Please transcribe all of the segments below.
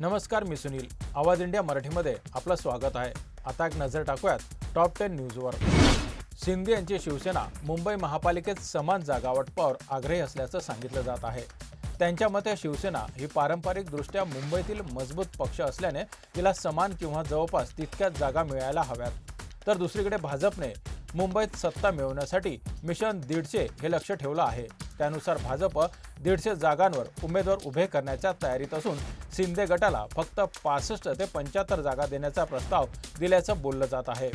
नमस्कार मी सुनील. आवाज इंडिया मराठीमध्ये आपलं स्वागत आहे. आता एक नजर टाकूयात टॉप टेन न्यूजवर शिंदे यांची शिवसेना मुंबई महापालिकेत समान जागा वाटपावर आग्रही असल्याचं सांगितलं जात आहे. त्यांच्या मते शिवसेना ही पारंपरिकदृष्ट्या मुंबईतील मजबूत पक्ष असल्याने तिला समान किंवा जवळपास तितक्याच जागा मिळायला हव्यात. तर दुसरीकडे भाजपने मुंबईत सत्ता मिळवण्यासाठी मिशन दीडशे हे लक्ष ठेवलं आहे. त्यानुसार भाजप दीडशे जागांवर उमेदवार उभे करण्याच्या तयारीत असून शिंदे गटाला फक्त पासष्ट ते पंच्याहत्तर जागा देण्याचा प्रस्ताव दिल्याचं बोललं जात आहे.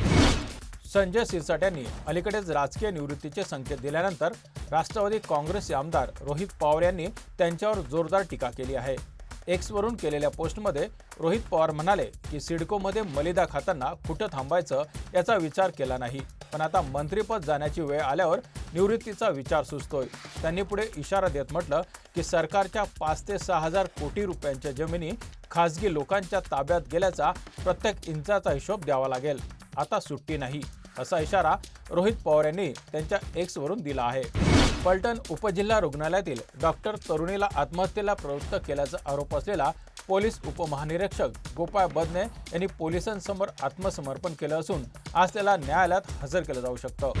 संजय सिरसाट यांनी अलीकडेच राजकीय निवृत्तीचे संकेत दिल्यानंतर राष्ट्रवादी काँग्रेसचे आमदार रोहित पवार यांनी त्यांच्यावर जोरदार टीका केली आहे. एक्सवरून केलेल्या पोस्टमध्ये रोहित पवार म्हणाले की सिडकोमध्ये मलिदा खाताना कुठं थांबायचं याचा विचार केला नाही. पण आता मंत्रीपद जाण्याची वेळ आल्यावर निवृत्तीचा विचार सुचतोय. त्यांनी पुढे इशारा देत म्हटलं की सरकारच्या पाच ते सहा हजार कोटी रुपयांच्या जमिनी खासगी लोकांच्या ताब्यात गेल्याचा प्रत्येक इंचाचा हिशोब द्यावा लागेल. आता सुट्टी नाही असा इशारा रोहित पवार यांनी त्यांच्या एक्सवरून दिला आहे. पलटण उपजिल्हा रुग्णालयातील डॉक्टर तरुणीला आत्महत्येला प्रवृत्त केल्याचा आरोप असलेला पोलीस उपमहानिरीक्षक गोपाळ बदने यांनी पोलिसांसमोर आत्मसमर्पण केलं असून आज त्याला न्यायालयात हजर केलं जाऊ शकतं.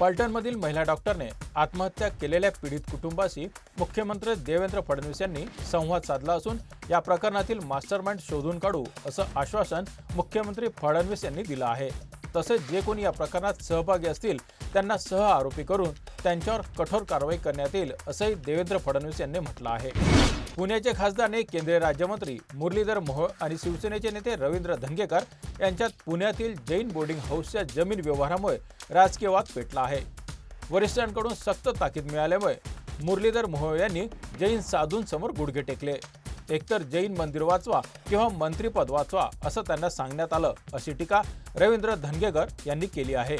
पलटणमधील महिला डॉक्टरने आत्महत्या केलेल्या पीडित कुटुंबाशी मुख्यमंत्री देवेंद्र फडणवीस यांनी संवाद साधला असून या प्रकरणातील मास्टरमाइंड शोधून काढू असं आश्वासन मुख्यमंत्री फडणवीस यांनी दिलं आहे. तसेच जे कोणी या प्रकरणात सहभागी असतील त्यांना सह आरोपी करून त्यांच्यावर कठोर कारवाई करण्यात येईल असंही देवेंद्र फडणवीस यांनी म्हटलं आहे. पुण्याचे खासदार आणि केंद्रीय राज्यमंत्री मुरलीधर मोहोळ आणि शिवसेनेचे नेते रवींद्र धंगेकर यांच्यात पुण्यातील जैन बोर्डिंग हाऊसच्या जमीन व्यवहारामुळे राजकीय वाद पेटला आहे. वरिष्ठांकडून सक्त ताकीद मिळाल्यामुळे मुरलीधर मोहोळ यांनी जैन साधूंसमोर गुडघे टेकले. एकतर जैन मंदिर वाचवा किंवा मंत्रीपद वाचवा असं त्यांना सांगण्यात आलं अशी टीका रवींद्र धनगेकर यांनी केली आहे.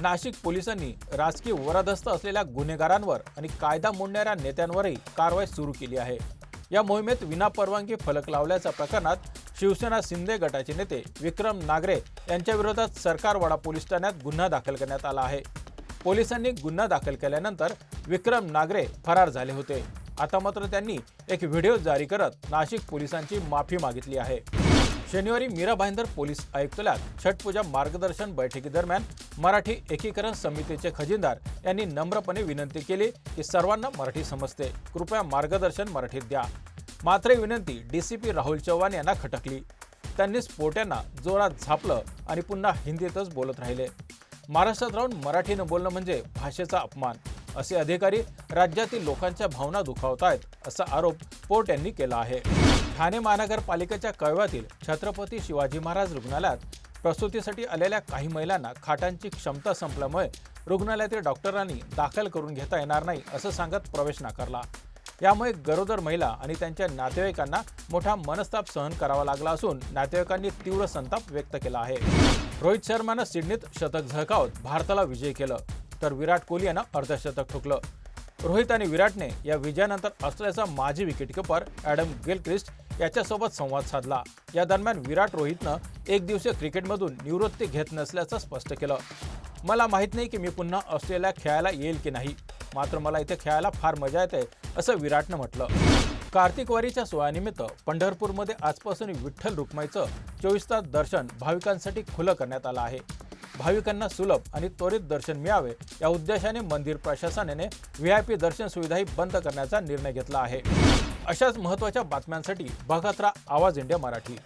नाशिक पोलिसांनी राजकीय वरदस्त असलेल्या गुन्हेगारांवर आणि कायदा मोडणाऱ्या नेत्यांवरही कारवाई सुरू केली आहे. या मोहिमेत विनापरवानगी फलक लावल्याच्या प्रकरणात शिवसेना शिंदे गटाचे नेते विक्रम नागरे यांच्या विरोधात सरकारवाडा पोलीस ठाण्यात गुन्हा दाखल करण्यात आला आहे. पोलिसांनी गुन्हा दाखल केल्यानंतर विक्रम नागरे फरार झाले होते. आता मात्र त्यांनी एक व्हिडिओ जारी करत नाशिक पोलिसांची माफी मागितली आहे. शनिवारी मीरा भाईंदर पोलीस आयुक्तालयात छटपूजा मार्गदर्शन बैठकीदरम्यान मराठी एकीकरण समितीचे खजिनदार यांनी नम्रपणे विनंती केली की सर्वांना मराठी समजते. कृपया मार्गदर्शन मराठीत द्या. मात्र ही विनंती डीसीपी राहुल चव्हाण यांना खटकली. त्यांनी स्फोट्यांना जोरात झापलं आणि पुन्हा हिंदीतच बोलत राहिले. महाराष्ट्रात राहून मराठीनं बोलणं म्हणजे भाषेचा अपमान. असे अधिकारी राज्यातील लोकांच्या भावना दुखावत आहेत असा आरोप पोर्ट यांनी केला आहे. ठाणे महानगरपालिकेच्या कळव्यातील छत्रपती शिवाजी महाराज रुग्णालयात प्रसूतीसाठी आलेल्या काही महिलांना खाटांची क्षमता संपल्यामुळे रुग्णालयातील डॉक्टरांनी दाखल करून घेता येणार नाही असं सांगत प्रवेश नाकारला. यामुळे गरोदर महिला आणि त्यांच्या नातेवाईकांना मोठा मनस्ताप सहन करावा लागला असून नातेवाईकांनी तीव्र संताप व्यक्त केला आहे. रोहित शर्मानं सिडनीत शतक झळकावत भारताला विजय केलं तर विराट कोहली यानं अर्धशतक ठोकलं. रोहित आणि विराटने या विजयानंतर ऑस्ट्रेलियाचा माजी विकेटकीपर ॲडम गिलक्रिस्ट याच्यासोबत संवाद साधला. या दरम्यान विराट रोहितनं एक दिवसीय क्रिकेटमधून निवृत्ती घेत नसल्याचं स्पष्ट केलं. मला माहीत नाही की मी पुन्हा ऑस्ट्रेलिया खेळायला येईल की नाही. मात्र मला इथे खेळायला फार मजा येते असं विराटनं म्हटलं. कार्तिक वारीच्या सोहळ्यानिमित्त पंढरपूरमध्ये आजपासून विठ्ठल रुक्माईचं चोवीस तास दर्शन भाविकांसाठी खुलं करण्यात आलं आहे. भाविकांना सुलभ आणि त्वरित दर्शन मिळावे या उद्देशाने मंदिर प्रशासनाने व्ही आय पी दर्शन सुविधाही बंद करण्याचा निर्णय घेतला आहे. अशाच महत्त्वाच्या बातम्यांसाठी बघत राहा आवाज इंडिया मराठी.